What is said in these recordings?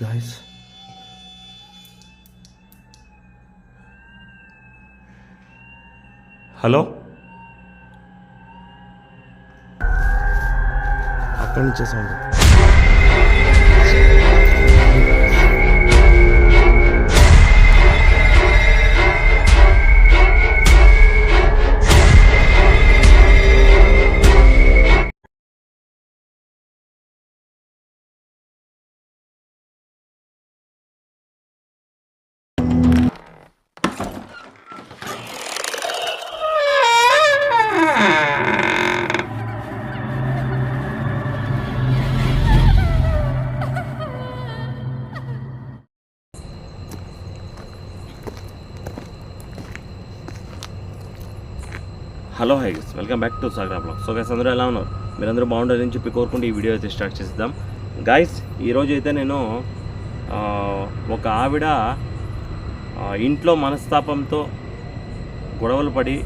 guys. Hello అక్కడి నుంచే sound hello hi welcome back to Sagara blog so guys అందరూ ఎలా ఉన్నారు? మీరందరూ బాగుండాలని చెప్పి కోరుకుంటూ ఈ వీడియో అయితే స్టార్ట్ చేద్దాం గాయస్ ఈరోజు అయితే నేను ఒక ఆవిడ ఇంట్లో మనస్తాపంతో గొడవలు పడి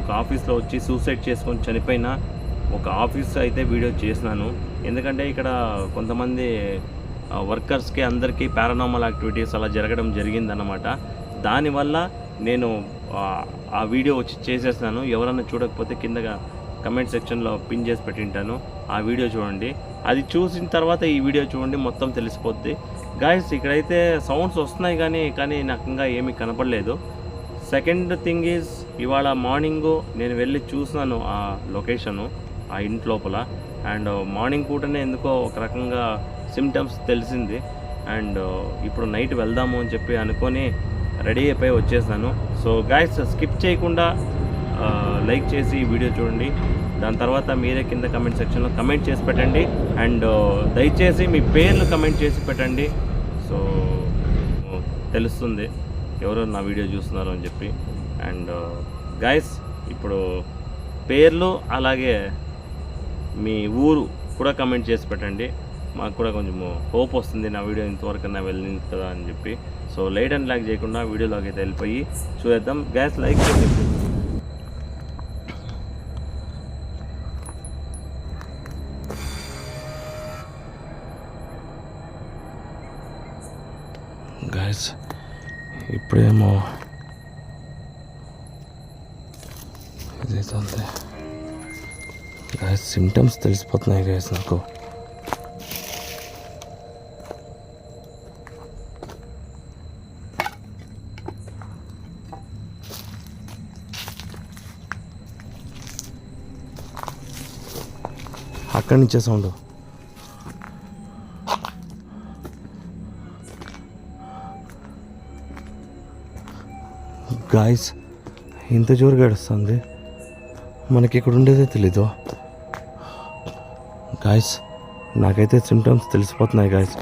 ఒక ఆఫీస్లో వచ్చి సూసైడ్ చేసుకొని చనిపోయిన ఒక ఆఫీస్ అయితే వీడియో చేసినాను. ఎందుకంటే ఇక్కడ కొంతమంది వర్కర్స్కి అందరికీ పారానామల్ యాక్టివిటీస్ అలా జరగడం జరిగిందన్నమాట. దానివల్ల నేను ఆ, వీడియో వచ్చి చేసేస్తాను ఎవరన్నా చూడకపోతే కిందగా కమెంట్ సెక్షన్లో పిన్ చేసి పెట్టింటాను. ఆ వీడియో చూడండి. అది చూసిన తర్వాత ఈ వీడియో చూడండి. మొత్తం తెలిసిపోద్ది. గాయస్ ఇక్కడైతే సౌండ్స్ వస్తున్నాయి కానీ కానీ నాకు ఇంకా ఏమీ కనపడలేదు. సెకండ్ థింగ్ ఈజ్ ఇవాళ మార్నింగ్ నేను వెళ్ళి చూసినాను ఆ లొకేషను ఆ ఇంటి లోపల. అండ్ మార్నింగ్ పూటనే ఎందుకో ఒక రకంగా సిమ్టమ్స్ తెలిసింది. అండ్ ఇప్పుడు నైట్ వెళ్దాము అని చెప్పి అనుకొని రెడీ అయిపోయి వచ్చేసాను సో గాయస్ స్కిప్ చేయకుండా లైక్ చేసి ఈ వీడియో చూడండి. దాని తర్వాత మీరే కింద కమెంట్ సెక్షన్లో కమెంట్ చేసి పెట్టండి. అండ్ దయచేసి మీ పేర్లు కమెంట్ చేసి పెట్టండి. సో తెలుస్తుంది ఎవరు నా వీడియో చూస్తున్నారు అని చెప్పి. అండ్ గాయస్ ఇప్పుడు పేర్లు అలాగే మీ ఊరు కూడా కమెంట్ చేసి పెట్టండి. మాకు కూడా కొంచెం హోప్ వస్తుంది నా వీడియో ఇంతవరకన్నా నా వెళ్ళింది కదా అని చెప్పి. సో లైట్ అండ్ లాక్ చేయకుండా వీడియోలోకి అయితే వెళ్ళిపోయి చూద్దాం గ్యాస్ లైక్ చేసి గాయస్ ఇప్పుడేమో ఇదైతే అంతే గాయస్ సిమ్టమ్స్ తెలిసిపోతున్నాయి గాయస్ నాకు. ఎక్కడి నుంచే సౌండ్ గాయస్ ఇంత జోరుగా ఏడుస్తుంది మనకి ఇక్కడ ఉండేదే తెలీదు. గాయస్ నాకైతే సిమ్టమ్స్ తెలిసిపోతున్నాయి గాయస్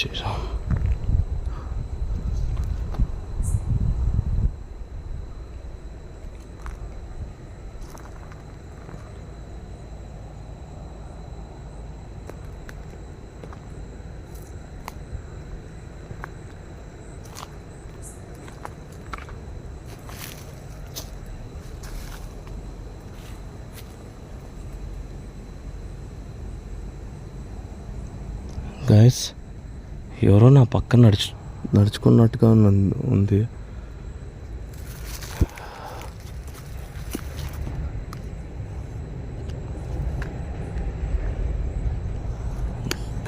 shoes on. guys ఎవరో నా పక్కన నడుచు నడుచుకున్నట్టుగా ఉంది.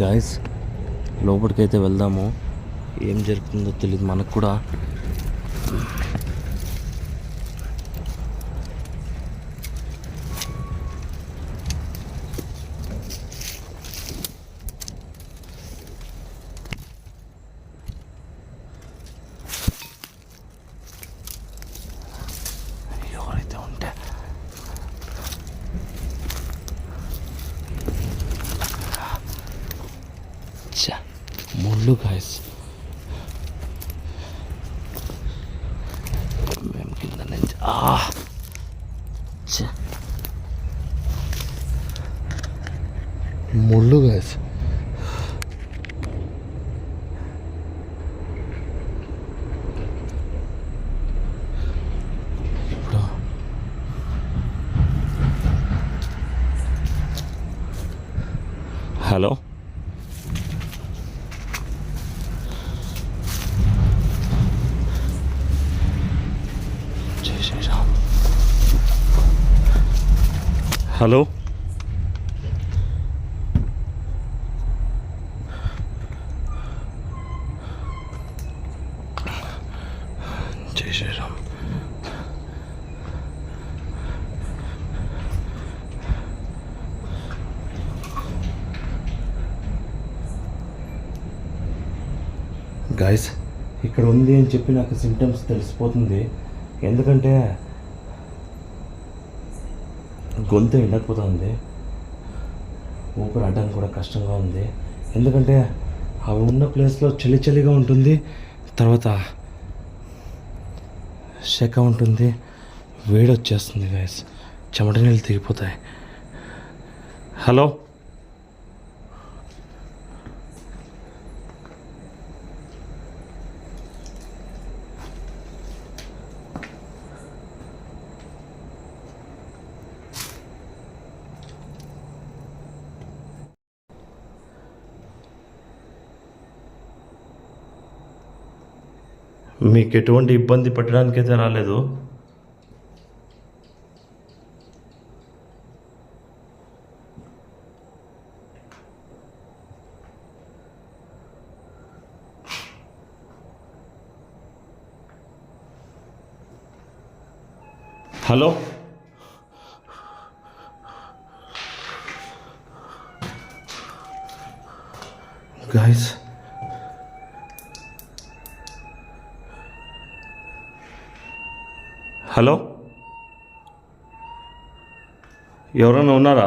గాయస్ లోపలికైతే వెళ్దాము. ఏం జరుగుతుందో తెలియదు మనకు కూడా ముళ్ళు గాయస్ మేము కింద నుంచి ఆ ఛ. ముళ్ళు గాయస్ ఇప్పుడు హలో హలో. జై శ్రీరామ్ గాయస్ ఇక్కడ ఉంది అని చెప్పి నాకు సిమ్టమ్స్ తెలిసిపోతుంది. ఎందుకంటే గొంతు ఎండకపోతుంది ఊపిరి అడ్డానికి కూడా కష్టంగా ఉంది. ఎందుకంటే అవి ఉన్న ప్లేస్లో చలి చలిగా ఉంటుంది. తర్వాత శక ఉంటుంది. వేడి వచ్చేస్తుంది గాయస్ చెమట నీళ్ళు తిరిగిపోతాయి. హలో? మీకు ఎటువంటి ఇబ్బంది పెట్టడానికైతే రాలేదు హలో గాయస్ హలో? ఎవరైనా ఉన్నారా?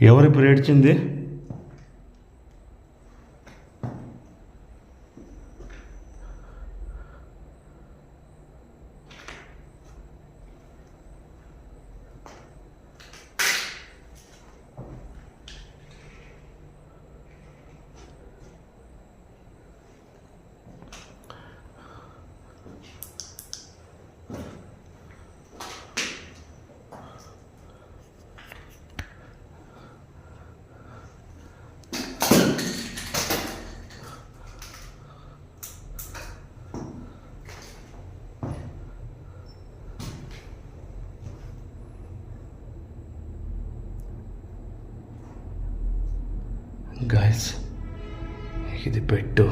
ఎవరు ఇప్పుడు ఏడ్చింది? గాయస్ ఇది పెట్టు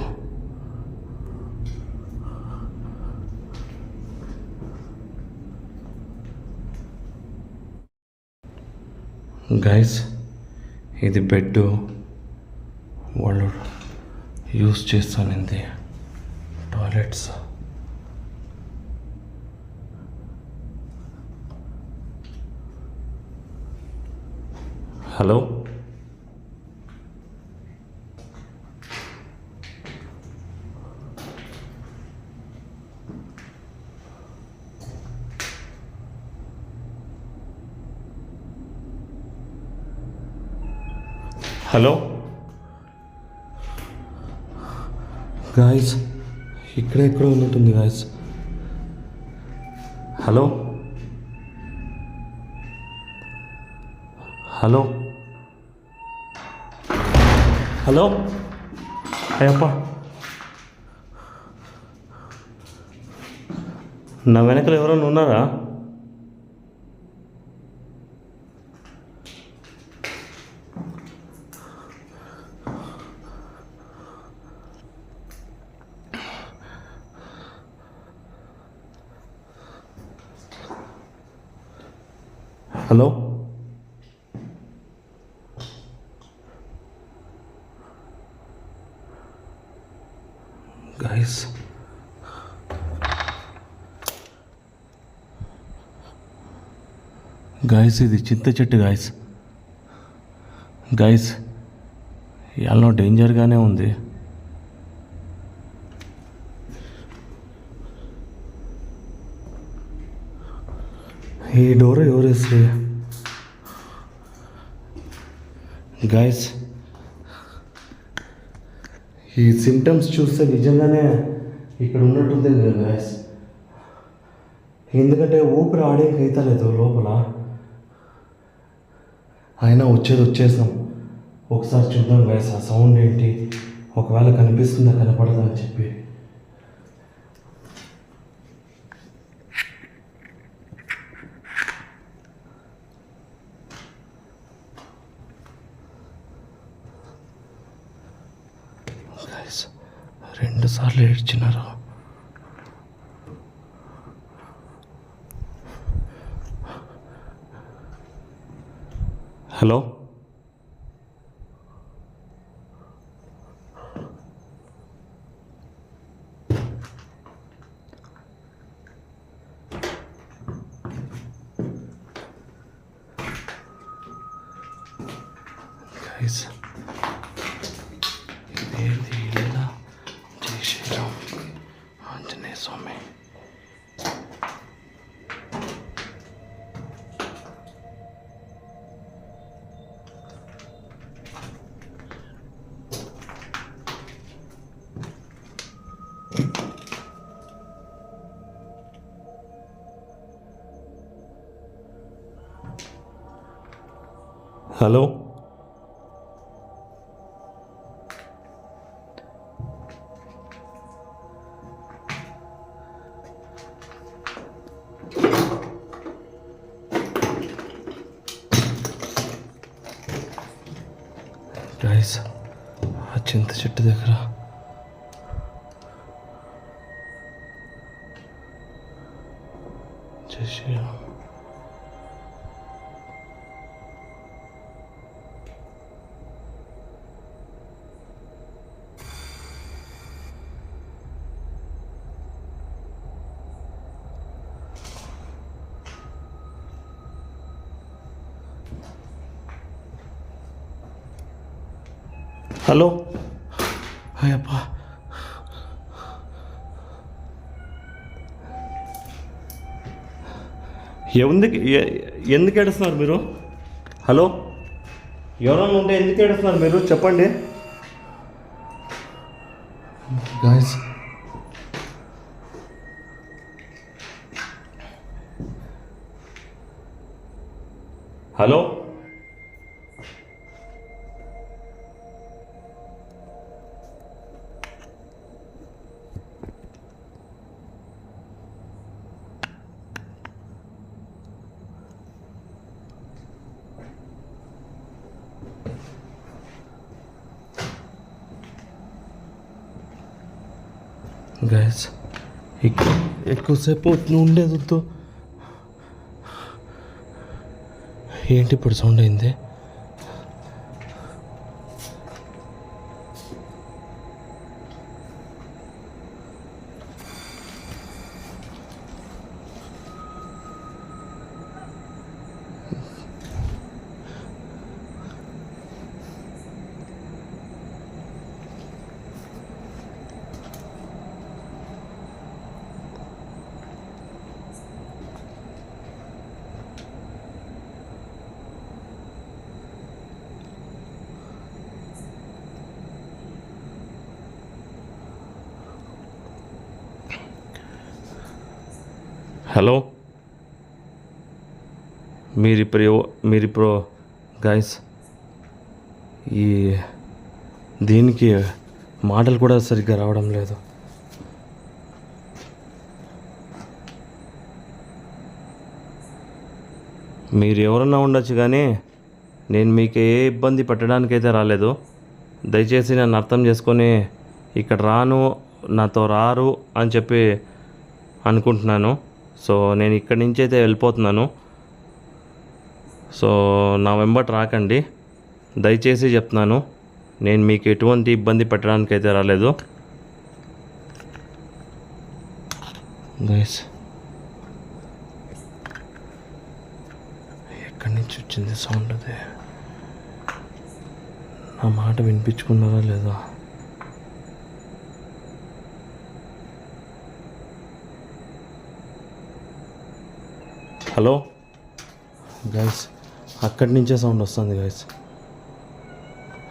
గైస్ ఇది బెడ్ వాళ్ళు యూస్ చేస్తానింది టాయిలెట్స్ హలో హలో? గాయస్ ఇక్కడ ఎక్కడ ఉన్నట్టుంది guys hello hello hello Ayyappa నా వెనకలు ఎవరైనా ఉన్నారా? హలో? గైస్ గైస్ ఇది చింత చెట్టు గాయస్ గైస్ ఇవాళ డేంజర్గానే ఉంది. ఈ డోర్ ఎవరేసి గాయస్ ఈ సిమ్టమ్స్ చూస్తే నిజంగానే ఇక్కడ ఉన్నట్టుంది కదా గాయస్ ఎందుకంటే ఊపిరి ఆడేకి అవుతలేదు లోపల. అయినా వచ్చేది వచ్చేసాం. ఒకసారి చూద్దాం గాయస్ ఆ సౌండ్ ఏంటి? ఒకవేళ కనిపిస్తుందా కనపడదా అని చెప్పి గాయస్ రెండు సార్లు ఏడ్చినారు. హలో గైస్ ఇదేంది ఇలా జై శ్రీరామ్ ఆంజనేయ స్వామి హలో హలో. అయ్యప్ప. ఎందుకు ఎందుకు ఏడుస్తున్నారు మీరు? హలో. ఎవరన్నా ఉంటే ఎందుకు ఏడుస్తున్నారు మీరు? చెప్పండి. గాయస్ హలో గైస్ ఎక్కువ ఎక్కువసేపు ఉండేది వద్దు. ఏంటి ఇప్పుడు సౌండ్ అయింది? హలో? మీరు ఇప్పుడు మీరు ఇప్పుడు గాయస్ ఈ దీనికి మాటలు కూడా సరిగ్గా రావడం లేదు. మీరు ఎవరన్నా ఉండొచ్చు కానీ నేను మీకు ఏ ఇబ్బంది పెట్టడానికైతే రాలేదు. దయచేసి నన్ను అర్థం చేసుకొని ఇక్కడ రాను నాతో రారు అని చెప్పి అనుకుంటున్నాను. సో నేను ఇక్కడి నుంచి అయితే వెళ్ళిపోతున్నాను. సో నా వెంబట్ రాకండి. దయచేసి చెప్తున్నాను నేను మీకు ఎటువంటి ఇబ్బంది పెట్టడానికి అయితే రాలేదు. గైస్ ఎక్కడి నుంచి వచ్చింది సౌండ్ అదే? నా మాట వినిపించుకున్నారా లేదా? హలో. గైస్ అక్కడి నుంచే సౌండ్ వస్తుంది గైస్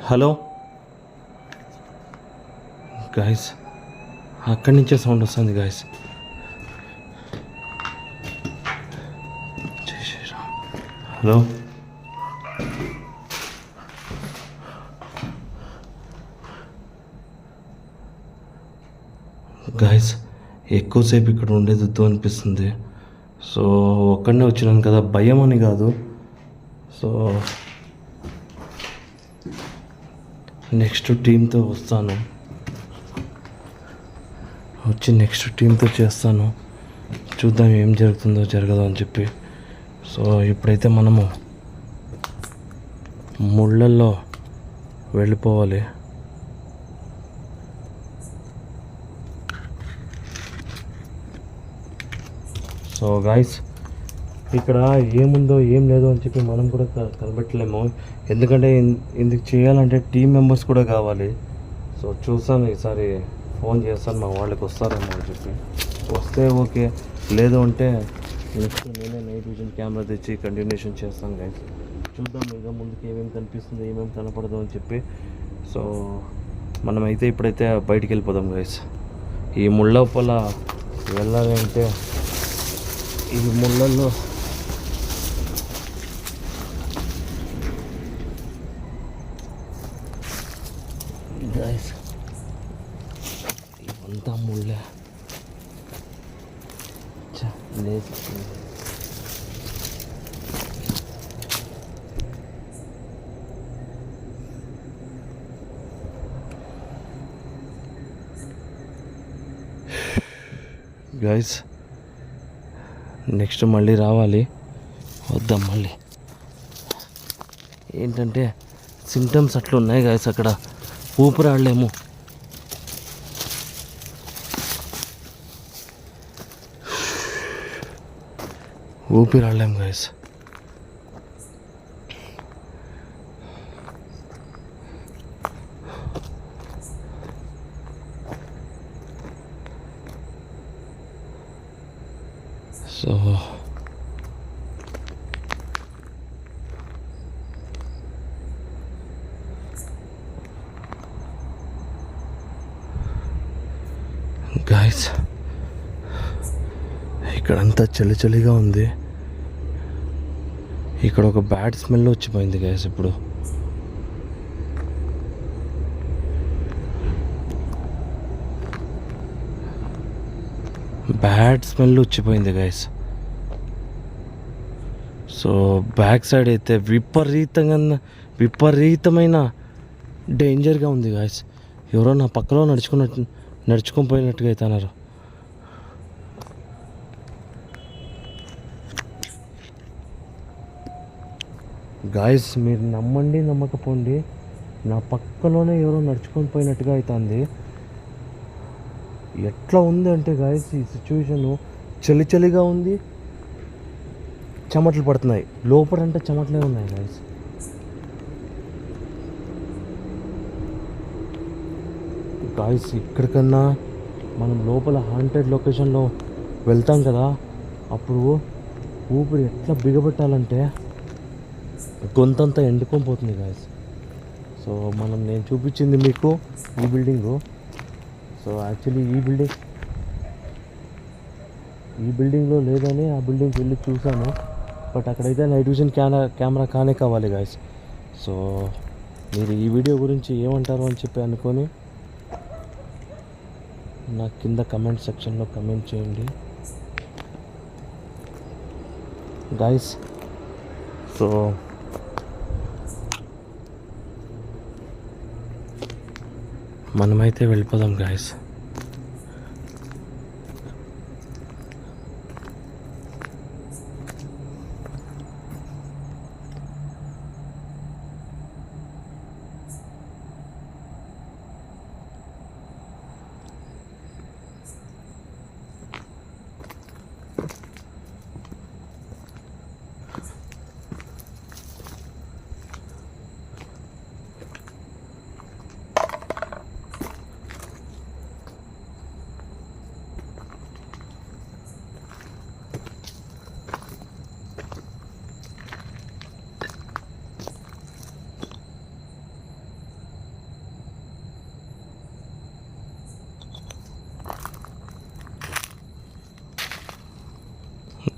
హలో గైస్ అక్కడి నుంచే సౌండ్ వస్తుంది గైస్ హలో. గైస్ ఎక్కువసేపు ఇక్కడ ఉండేది అనిపిస్తుంది. సో ఒక్కడనే వచ్చినాను కదా భయం అని కాదు. సో నెక్స్ట్ టీంతో వస్తాను. వచ్చి నెక్స్ట్ టీంతో చేస్తాను. చూద్దాం ఏం జరుగుతుందో జరగదో అని చెప్పి. సో ఇప్పుడైతే మనము ముళ్ళల్లో వెళ్ళిపోవాలి. సో గాయస్ ఇక్కడ ఏముందో ఏం లేదో అని చెప్పి మనం కూడా క- కనిపెట్టలేము ఎందుకంటే ఇందుకు చేయాలంటే టీం మెంబర్స్ కూడా కావాలి. సో చూసాను ఈసారి ఫోన్ చేస్తాను మా వాళ్ళకి వస్తారేమో అని చెప్పి. వస్తే ఓకే లేదు అంటే నెక్స్ట్ నేనే నైట్ విజన్ కెమెరా తెచ్చి కంటిన్యూషన్ చేస్తాను గైస్ చూద్దాం ఇక ముందుకు ఏమేమి కనిపిస్తుంది ఏమేమి కనపడదు అని చెప్పి. సో మనమైతే ఇప్పుడైతే బయటికి వెళ్ళిపోదాం గైస్ ఈ ముళ్ళపల వెళ్ళాలి అంటే ఈ ముళ్ళల్లో గైస్ ఇవంతా ముళ్ళే ఛ, లేదు గైస్ నెక్స్ట్ మళ్ళీ రావాలి. వద్దాం మళ్ళీ. ఏంటంటే సిమ్టమ్స్ అట్లా ఉన్నాయి గాయస్ అక్కడ. ఊపిరాడలేము. ఊపిరాడలేము గాయస్ సో గాయస్ ఇక్కడంతా చలి చలిగా ఉంది. ఇక్కడ ఒక బ్యాడ్ స్మెల్ వచ్చిపోయింది గాయస్ ఇప్పుడు. బ్యాడ్ స్మెల్ వచ్చిపోయింది గాయస్ సో బ్యాక్ సైడ్ అయితే విపరీతంగా విపరీతమైన డేంజర్గా ఉంది గాయస్ ఎవరో నా పక్కలో నడుచుకున్నట్టు నడుచుకొని పోయినట్టుగా అయితే అన్నారు. గాయస్ మీరు నమ్మండి నమ్మకపోండి. నా పక్కలోనే ఎవరో నడుచుకొని పోయినట్టుగా అవుతుంది ఎట్లా ఉంది అంటే గాయస్ ఈ సిచ్యువేషను చలి చలిగా ఉంది. చెమటలు పడుతున్నాయి. లోపల అంటే చెమటలే ఉన్నాయి గాయస్ గాయస్ ఇక్కడికన్నా మనం లోపల హాంటెడ్ లొకేషన్లో వెళ్తాం కదా అప్పుడు ఊపిరి ఎట్లా బిగబెట్టాలంటే గొంతంతా ఎండుకొని పోతుంది గాయస్ సో మనం నేను చూపించింది మీకు ఈ బిల్డింగు సో యాక్చువల్లీ ఈ బిల్డింగ్ ఈ బిల్డింగ్లో లేదని ఆ బిల్డింగ్కి వెళ్ళి చూసాను బట్ అక్కడైతే నైట్ విజన్ కెమెరా కెమెరా కానే కావాలి గాయస్ సో మీరు ఈ వీడియో గురించి ఏమంటారు అని చెప్పి అనుకొని నా కింద కమెంట్ సెక్షన్లో కమెంట్ చేయండి. గాయస్ సో మనమైతే వెళ్ళిపోదాం గాయస్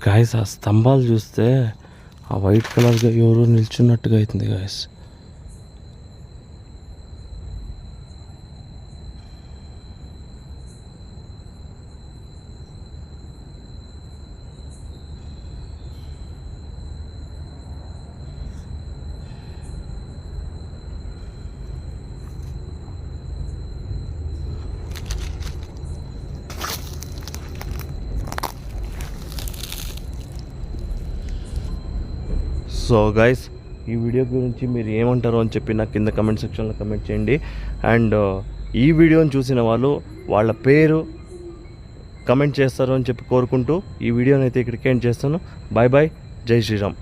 గాయస్ ఆ స్తంభాలు చూస్తే ఆ వైట్ కలర్గా ఎవరో నిల్చున్నట్టుగా అవుతుంది గాయస్ సో గైస్ ఈ వీడియో గురించి మీరు ఏమంటారో అని చెప్పి నాకు కింద కమెంట్ సెక్షన్లో కమెంట్ చేయండి. అండ్ uh, ఈ వీడియోని చూసిన వాళ్ళు వాళ్ళ పేరు కమెంట్ చేస్తారు అని చెప్పి కోరుకుంటూ ఈ వీడియోని అయితే ఇక్కడికి ఎండ్ చేస్తాను. బాయ్ బాయ్ జై శ్రీరామ్.